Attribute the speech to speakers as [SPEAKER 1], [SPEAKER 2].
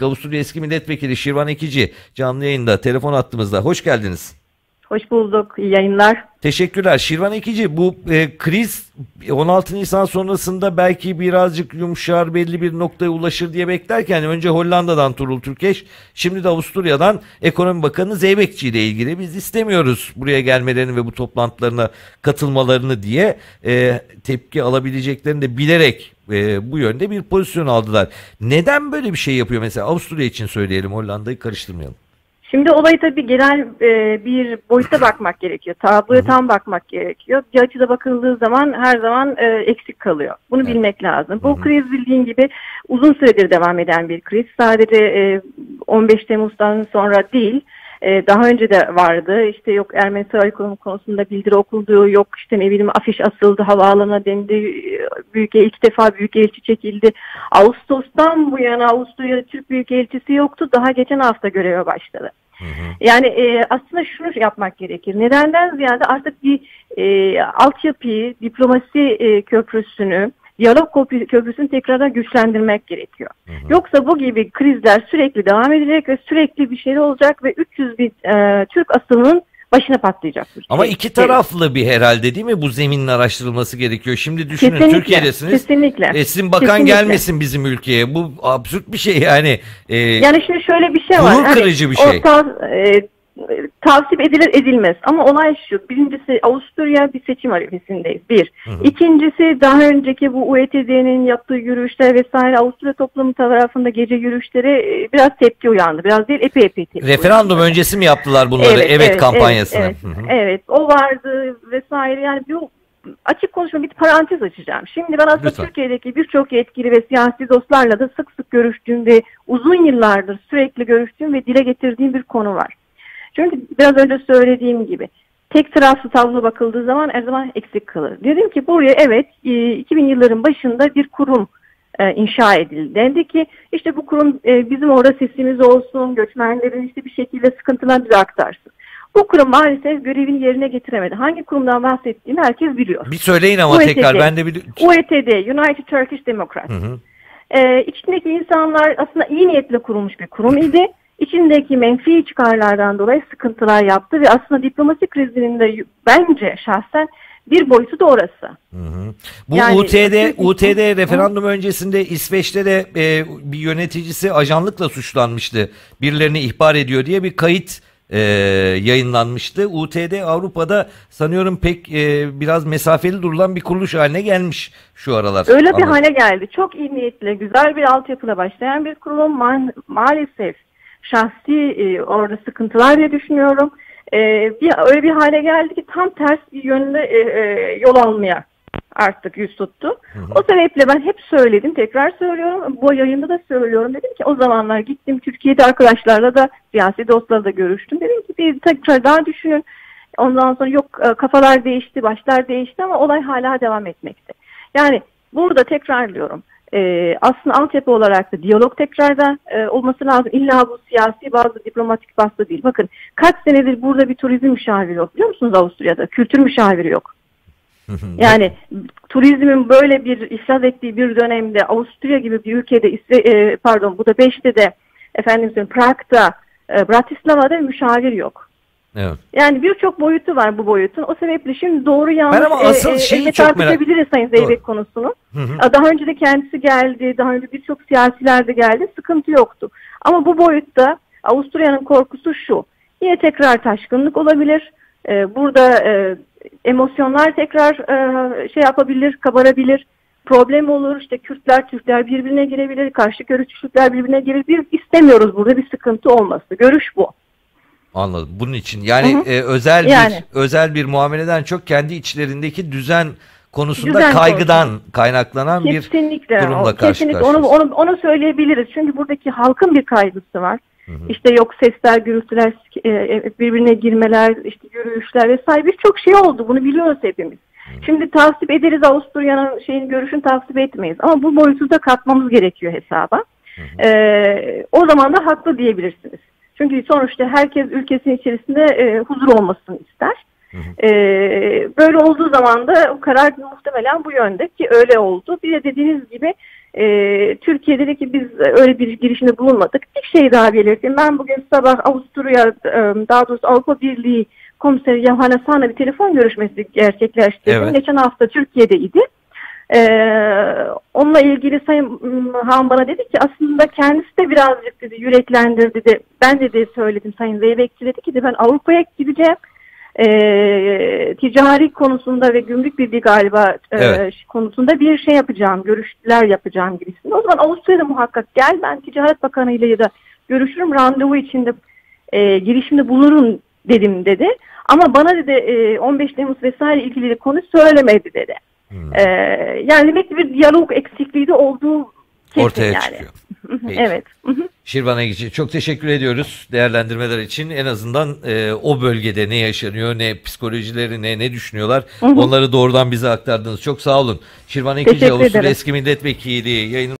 [SPEAKER 1] Avusturya eski milletvekili Şirvan Ekici canlı yayında telefon attığımızda. Hoş geldiniz.
[SPEAKER 2] Hoş bulduk. İyi yayınlar.
[SPEAKER 1] Teşekkürler. Şirvan Ekici bu e, kriz 16 Nisan sonrasında belki birazcık yumuşar belli bir noktaya ulaşır diye beklerken önce Hollanda'dan Turul Türkeş şimdi de Avusturya'dan Ekonomi Bakanı Zeybekçi ile ilgili biz istemiyoruz buraya gelmelerini ve bu toplantılarına katılmalarını diye e, tepki alabileceklerini de bilerek e, bu yönde bir pozisyon aldılar. Neden böyle bir şey yapıyor mesela Avusturya için söyleyelim Hollanda'yı karıştırmayalım.
[SPEAKER 2] Şimdi olayı tabii genel e, bir boyuta bakmak gerekiyor. Tabloya tam bakmak gerekiyor. Bir açıda bakıldığı zaman her zaman e, eksik kalıyor. Bunu evet. bilmek lazım. Bu kriz bildiğin gibi uzun süredir devam eden bir kriz. Sadece e, 15 Temmuz'dan sonra değil, ee, daha önce de vardı. İşte yok Ermeni Saraykonumu konusunda bildiri okundu, yok işte ne bileyim afiş asıldı, havaalanına dendi, büyük ilk defa büyük elçi çekildi. Ağustos'tan bu yana Avusturya'da Türk büyük elçisi yoktu. Daha geçen hafta göreve başladı. Yani e, aslında şunu yapmak gerekir. Nedenden ziyade artık bir e, altyapıyı, diplomasi e, köprüsünü, diyalog köprüsünü tekrardan güçlendirmek gerekiyor. Hı hı. Yoksa bu gibi krizler sürekli devam edecek ve sürekli bir şey olacak ve 300 bin e, Türk asılının başına patlayacaktır.
[SPEAKER 1] Ama iki taraflı bir herhalde değil mi bu zeminin araştırılması gerekiyor. Şimdi düşünün kesinlikle, Türkiye'desiniz. Kesinlikle. E, sizin bakan kesinlikle. gelmesin bizim ülkeye. Bu absürt bir şey yani.
[SPEAKER 2] E, yani şimdi şöyle bir şey var.
[SPEAKER 1] Gurur hani kırıcı bir şey.
[SPEAKER 2] Orta, e, tavsip edilir edilmez. Ama olay şu. Birincisi Avusturya bir seçim arifesindeyiz. Bir. Hı hı. İkincisi daha önceki bu UETD'nin yaptığı yürüyüşler vesaire Avusturya toplumu tarafında gece yürüyüşleri e, biraz tepki uyandı. Biraz değil epey epey tepki
[SPEAKER 1] Referandum
[SPEAKER 2] uyandı.
[SPEAKER 1] öncesi mi yaptılar bunları? Evet, evet, evet kampanyasını.
[SPEAKER 2] Evet, evet, evet, o vardı vesaire. Yani bu açık konuşma bir parantez açacağım. Şimdi ben aslında Lütfen. Türkiye'deki birçok yetkili ve siyasi dostlarla da sık sık görüştüğüm ve uzun yıllardır sürekli görüştüğüm ve dile getirdiğim bir konu var. Çünkü biraz önce söylediğim gibi tek taraflı tablo bakıldığı zaman her zaman eksik kalır. Dedim ki buraya evet 2000 e, yılların başında bir kurum e, inşa edildi. Dendi ki işte bu kurum e, bizim orada sesimiz olsun, göçmenlerin işte bir şekilde sıkıntılarını bize aktarsın. Bu kurum maalesef görevini yerine getiremedi. Hangi kurumdan bahsettiğimi herkes biliyor.
[SPEAKER 1] Bir söyleyin ama UETD, tekrar ben de biliyorum.
[SPEAKER 2] UETD, United Turkish Democrats. Hı hı. Ee, içindeki insanlar aslında iyi niyetle kurulmuş bir kurum idi içindeki menfi çıkarlardan dolayı sıkıntılar yaptı ve aslında diplomasi krizinin de bence şahsen bir boyutu da orası. Hı
[SPEAKER 1] hı. Bu yani, UTD UTD referandum hı. öncesinde İsveç'te de e, bir yöneticisi ajanlıkla suçlanmıştı. Birilerini ihbar ediyor diye bir kayıt e, yayınlanmıştı. UTD Avrupa'da sanıyorum pek e, biraz mesafeli durulan bir kuruluş haline gelmiş şu aralar.
[SPEAKER 2] Öyle bir hale geldi. Çok iyi niyetli, güzel bir altyapıyla başlayan bir kurulum ma maalesef şahsi e, orada sıkıntılar diye düşünüyorum. E, bir, öyle bir hale geldi ki tam ters bir yönde e, e, yol almaya artık yüz tuttu. Hı hı. O sebeple ben hep söyledim, tekrar söylüyorum. Bu yayında da söylüyorum. Dedim ki o zamanlar gittim Türkiye'de arkadaşlarla da siyasi dostlarla da görüştüm. Dedim ki bir tekrar daha düşünün. Ondan sonra yok e, kafalar değişti, başlar değişti ama olay hala devam etmekte. Yani burada tekrarlıyorum e, aslında altyapı olarak da diyalog tekrarda e, olması lazım. İlla bu siyasi bazı diplomatik bastı değil. Bakın kaç senedir burada bir turizm müşaviri yok biliyor musunuz Avusturya'da? Kültür müşaviri yok. yani turizmin böyle bir iflas ettiği bir dönemde Avusturya gibi bir ülkede e, pardon bu da beşte de efendim Prag'da e, Bratislava'da müşavir yok. Evet. Yani birçok boyutu var bu boyutun. O sebeple şimdi doğru yanlış ben ama asıl e, e şeyi çok tartışabiliriz merak... Sayın Zeybek konusunu. Hı hı. Daha önce de kendisi geldi, daha önce birçok siyasiler de geldi. Sıkıntı yoktu. Ama bu boyutta Avusturya'nın korkusu şu. Yine tekrar taşkınlık olabilir. Ee, burada e, emosyonlar tekrar e, şey yapabilir, kabarabilir. Problem olur. İşte Kürtler, Türkler birbirine girebilir. Karşı görüşlükler birbirine girebilir. Biz istemiyoruz burada bir sıkıntı olması. Görüş bu.
[SPEAKER 1] Anladım. Bunun için yani hı hı. E, özel yani. bir özel bir muameleden çok kendi içlerindeki düzen konusunda düzen kaygıdan konusunda. kaynaklanan kesinlikle. bir durumla karşı Kesinlikle
[SPEAKER 2] onu, onu, onu söyleyebiliriz. Çünkü buradaki halkın bir kaygısı var. Hı hı. İşte yok sesler, gürültüler, e, e, birbirine girmeler, işte yürüyüşler vesaire birçok şey oldu. Bunu biliyoruz hepimiz. Hı. Şimdi tavsip ederiz Avusturya'nın şeyin görüşünü tavsip etmeyiz. Ama bu boyutu da katmamız gerekiyor hesaba. Hı hı. Ee, o zaman da haklı diyebilirsiniz. Çünkü sonuçta herkes ülkesinin içerisinde e, huzur olmasını ister. Hı hı. E, böyle olduğu zaman da o karar muhtemelen bu yönde ki öyle oldu. Bir de dediğiniz gibi e, Türkiye dedi ki biz öyle bir girişimde bulunmadık. Bir şey daha belirteyim. Ben bugün sabah Avusturya, e, daha doğrusu Avrupa Birliği Komiseri Johannes Hahn'la bir telefon görüşmesi gerçekleştirdim.
[SPEAKER 1] Evet.
[SPEAKER 2] Geçen hafta Türkiye'deydi. Ee, onunla ilgili Sayın Han bana dedi ki aslında kendisi de birazcık dedi yüreklendirdi dedi. Ben de, de söyledim Sayın Zeybekçi dedi ki de ben Avrupa'ya gideceğim. Ee, ticari konusunda ve gümrük birliği galiba e,
[SPEAKER 1] Evet.
[SPEAKER 2] konusunda bir şey yapacağım, görüşler yapacağım gibisinde. O zaman Avusturya'da muhakkak gel ben Ticaret Bakanı ile ya da görüşürüm randevu içinde e, girişimde bulurum dedim dedi. Ama bana dedi e, 15 Temmuz vesaire ilgili de konu söylemedi dedi.
[SPEAKER 1] Hmm.
[SPEAKER 2] Ee, yani demek ki bir diyalog eksikliği de olduğu kesin
[SPEAKER 1] Ortaya
[SPEAKER 2] yani.
[SPEAKER 1] çıkıyor. Peki.
[SPEAKER 2] evet. Hı hı.
[SPEAKER 1] Şirvan Egici çok teşekkür ediyoruz değerlendirmeler için. En azından e, o bölgede ne yaşanıyor, ne psikolojileri, ne ne düşünüyorlar
[SPEAKER 2] Hı hı.
[SPEAKER 1] onları doğrudan bize aktardınız. Çok sağ olun. Şirvan
[SPEAKER 2] Teşekkür
[SPEAKER 1] Avusturya. Eski Milletvekili yayın